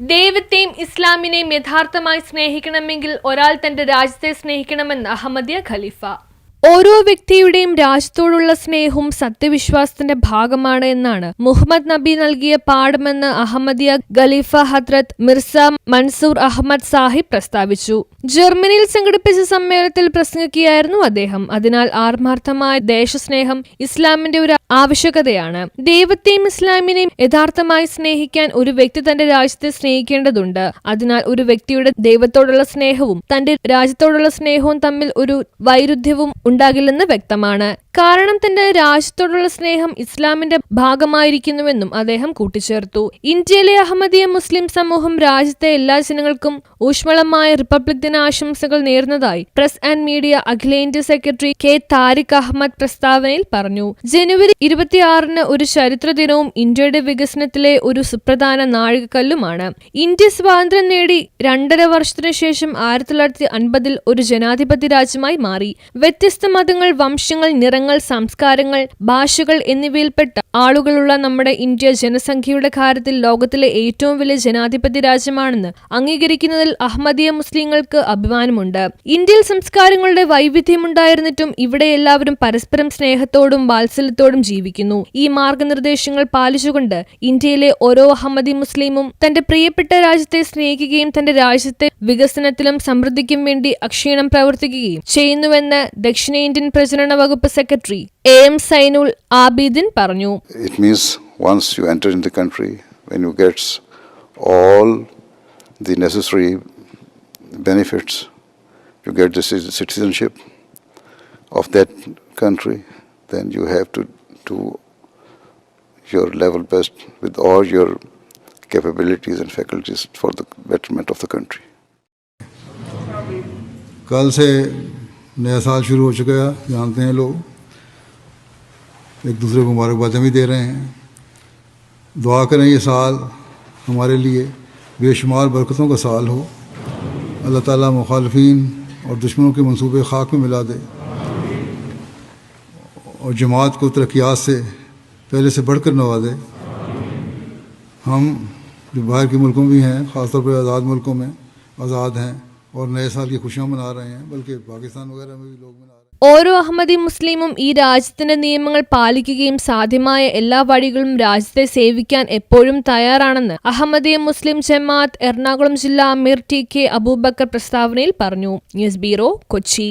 ദൈവത്തെയും ഇസ്ലാമിനെയും യഥാർത്ഥമായി സ്നേഹിക്കണമെങ്കിൽ ഒരാൾ തന്റെ രാജ്യത്തെ സ്നേഹിക്കണമെന്ന് അഹമ്മദിയ ഖലീഫ. ഓരോ വ്യക്തിയുടെയും രാജ്യത്തോടുള്ള സ്നേഹവും സത്യവിശ്വാസത്തിന്റെ ഭാഗമാണ് എന്നാണ് മുഹമ്മദ് നബി നൽകിയ പാഠമെന്ന് അഹമ്മദിയ ഖലീഫ ഹദ്രത് മിർസ മൻസൂർ അഹമ്മദ് സാഹിബ് പ്രസ്താവിച്ചു. ജർമ്മനിയിൽ സംഘടിപ്പിച്ച സമ്മേളനത്തിൽ പ്രസംഗിക്കുകയായിരുന്നു അദ്ദേഹം. അതിനാൽ ആത്മാർത്ഥമായ ദേശസ്നേഹം ഇസ്ലാമിന്റെ ഒരു ആവശ്യകതയാണ്. ദൈവത്തെയും ഇസ്ലാമിനെയും യഥാർത്ഥമായി സ്നേഹിക്കാൻ ഒരു വ്യക്തി തന്റെ രാജ്യത്തെ സ്നേഹിക്കേണ്ടതുണ്ട്. അതിനാൽ ഒരു വ്യക്തിയുടെ ദൈവത്തോടുള്ള സ്നേഹവും തന്റെ രാജ്യത്തോടുള്ള സ്നേഹവും തമ്മിൽ ഒരു വൈരുദ്ധ്യവും ഉണ്ടാകില്ലെന്ന് വ്യക്തമാണ്. കാരണം തന്റെ രാജ്യത്തോടുള്ള സ്നേഹം ഇസ്ലാമിന്റെ ഭാഗമായിരിക്കുന്നുവെന്നും അദ്ദേഹം കൂട്ടിച്ചേർത്തു. ഇന്ത്യയിലെ അഹമ്മദിയ മുസ്ലിം സമൂഹം രാജ്യത്തെ എല്ലാ ജനങ്ങൾക്കും ഊഷ്മളമായ റിപ്പബ്ലിക് ദിന ആശംസകൾ നേർന്നതായി പ്രസ് ആൻഡ് മീഡിയ അഖിലേന്ത്യാ സെക്രട്ടറി കെ താരിഖ് അഹമ്മദ് പ്രസ്താവനയിൽ പറഞ്ഞു. ജനുവരി ഇരുപത്തിയാറിന് ഒരു ചരിത്ര ദിനവും ഇന്ത്യയുടെ വികസനത്തിലെ ഒരു സുപ്രധാന നാഴികക്കല്ലുമാണ്. ഇന്ത്യ സ്വാതന്ത്ര്യം നേടി രണ്ടര വർഷത്തിനു ശേഷം ആയിരത്തി തൊള്ളായിരത്തി അൻപതിൽ ഒരു ജനാധിപത്യ രാജ്യമായി മാറി. വ്യത്യസ്ത മതങ്ങൾ വംശങ്ങൾ നിറങ്ങൾ സംസ്കാരങ്ങൾ ഭാഷകൾ എന്നിവയിൽപ്പെട്ട ആളുകളുള്ള നമ്മുടെ ഇന്ത്യ ജനസംഖ്യയുടെ കാര്യത്തിൽ ലോകത്തിലെ ഏറ്റവും വലിയ ജനാധിപത്യ രാജ്യമാണെന്ന് അംഗീകരിക്കുന്നതിൽ അഹമ്മദിയ മുസ്ലിങ്ങൾക്ക് അഭിമാനമുണ്ട്. ഇന്ത്യയിൽ സംസ്കാരങ്ങളുടെ വൈവിധ്യമുണ്ടായിരുന്നിട്ടും ഇവിടെ എല്ലാവരും പരസ്പരം സ്നേഹത്തോടും വാത്സല്യത്തോടും ജീവിക്കുന്നു. ഈ മാർഗനിർദ്ദേശങ്ങൾ പാലിച്ചുകൊണ്ട് ഇന്ത്യയിലെ ഓരോ അഹമ്മദി മുസ്ലിമും തന്റെ പ്രിയപ്പെട്ട രാജ്യത്തെ സ്നേഹിക്കുകയും തന്റെ രാജ്യത്തെ വികസനത്തിലും സമൃദ്ധിക്കും വേണ്ടി അക്ഷീണം പ്രവർത്തിക്കുകയും ചെയ്യുന്നുവെന്ന് ദക്ഷിണേന്ത്യൻ പ്രചരണ വകുപ്പ് secretary A M Zainul Abidin പറഞ്ഞു It means once you enter in the country, when you get all the necessary benefits, you get the ci- citizenship of that country, then you have to do your level best with all your capabilities and faculties for the betterment of the country. कल से نیا سال شروع ہو چکا ہے، جانتے ہیں لوگ۔ ایک دوسرے کو مبارکبادیں بھی دے رہے ہیں۔ دعا کریں یہ سال ہمارے لیے بے شمار برکتوں کا سال ہو۔ اللہ تعالیٰ مخالفین اور دشمنوں کے منصوبے خاک میں ملا دے۔ اور جماعت کو ترقیات سے پہلے سے بڑھ کر نوازے ہم جو باہر کے ملکوں بھی ہیں، خاص طور پر آزاد ملکوں میں آزاد ہیں ഓരോ അഹമ്മദി മുസ്ലിമും ഈ രാജ്യത്തിന്റെ നിയമങ്ങൾ പാലിക്കുകയും സാധ്യമായ എല്ലാ വഴികളും രാജ്യത്തെ സേവിക്കാൻ എപ്പോഴും തയ്യാറാണെന്ന് അഹമ്മദിയ മുസ്ലിം ജമാഅത്ത് എറണാകുളം ജില്ലാ അമീർ ടി കെ അബൂബക്കർ പ്രസ്താവനയിൽ പറഞ്ഞു. News bureau Kochi.